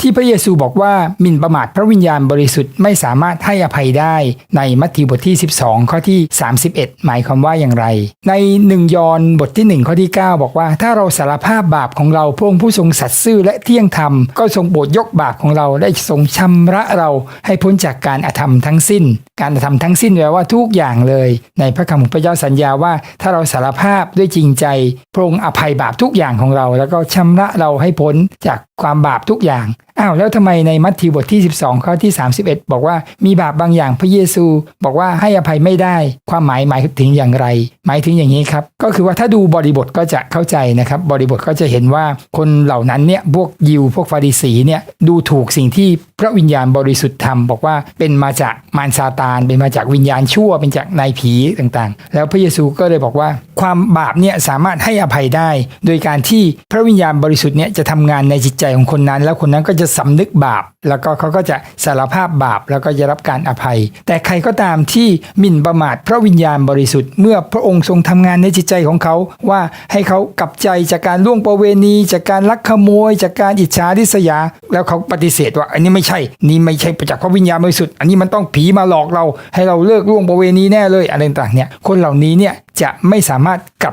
ที่พระเยซูบอกว่าหมิ่นประมาทพระวิญญาณบริสุทธิ์ไม่สามารถให้อภัยได้ในมัทธิวบทที่ 12 ข้อที่ 31 หมายความว่าอย่างไร ใน 1 ยอห์นบทที่ 1 ข้อที่ 9 บอกว่า ถ้าเราสารภาพบาปของเราพระองค์ผู้ทรงสัตย์ซื่อและเที่ยงธรรม ก็ทรงโปรดยกบาปของเราได้ทรงชำระเราให้พ้นจากการอธรรมทั้งสิ้น การอธรรมทั้งสิ้นแปลว่าทุกอย่างเลย ในพระคำของพระเจ้าสัญญาว่า ถ้าเราสารภาพด้วยจริงใจพระองค์อภัยบาปทุกอย่างของเรา แล้วก็ชำระเราให้พ้นจาก ความบาปทุกอย่าง อ้าวแล้วทำไมในมัทธิวบทที่ 12 ข้อที่ 31 บอกว่ามีบาปบางอย่างพระเยซู บอกว่าให้อภัยไม่ได้ ความหมายหมายถึงอย่างไร หมายถึงอย่างนี้ครับก็คือว่าถ้าดูบริบทก็จะเข้าใจนะครับ บริบทก็จะเห็นว่าคนเหล่านั้นเนี่ยพวกยิวพวกฟาริสีเนี่ยดูถูกสิ่งที่พระวิญญาณบริสุทธิ์ทำบอกว่าเป็นมาจากมารซาตาน เป็นมาจากวิญญาณชั่วเป็นจากนายผีต่างๆ แล้วพระเยซูก็เลยบอกว่า ความบาปเนี่ยสามารถให้อภัยได้ โดยการที่พระวิญญาณบริสุทธิ์เนี่ยจะทำงานในจิตใจของคนนั้น แล้วคนนั้นก็จะสำนึกบาป แล้วก็เขาก็จะสารภาพบาปแล้วก็จะรับการอภัย แต่ใครก็ตามที่หมิ่นประมาทพระวิญญาณบริสุทธิ์เมื่อพระองค์ทรงทำงานในจิตใจของเขาว่าให้เขากลับใจจากการล่วงประเวณี จากการลักขโมย จากการอิจฉาริษยา แล้วเขาปฏิเสธว่า อันนี้ไม่ใช่ นี่ไม่ใช่ประจักพระวิญญาณบริสุทธิ์อันนี้มันต้องผีมาหลอกเรา ให้เราเลิกล่วงประเวณีแน่เลยอะไรต่างเนี่ยคนเหล่านี้เนี่ยจะไม่สามารถกลับ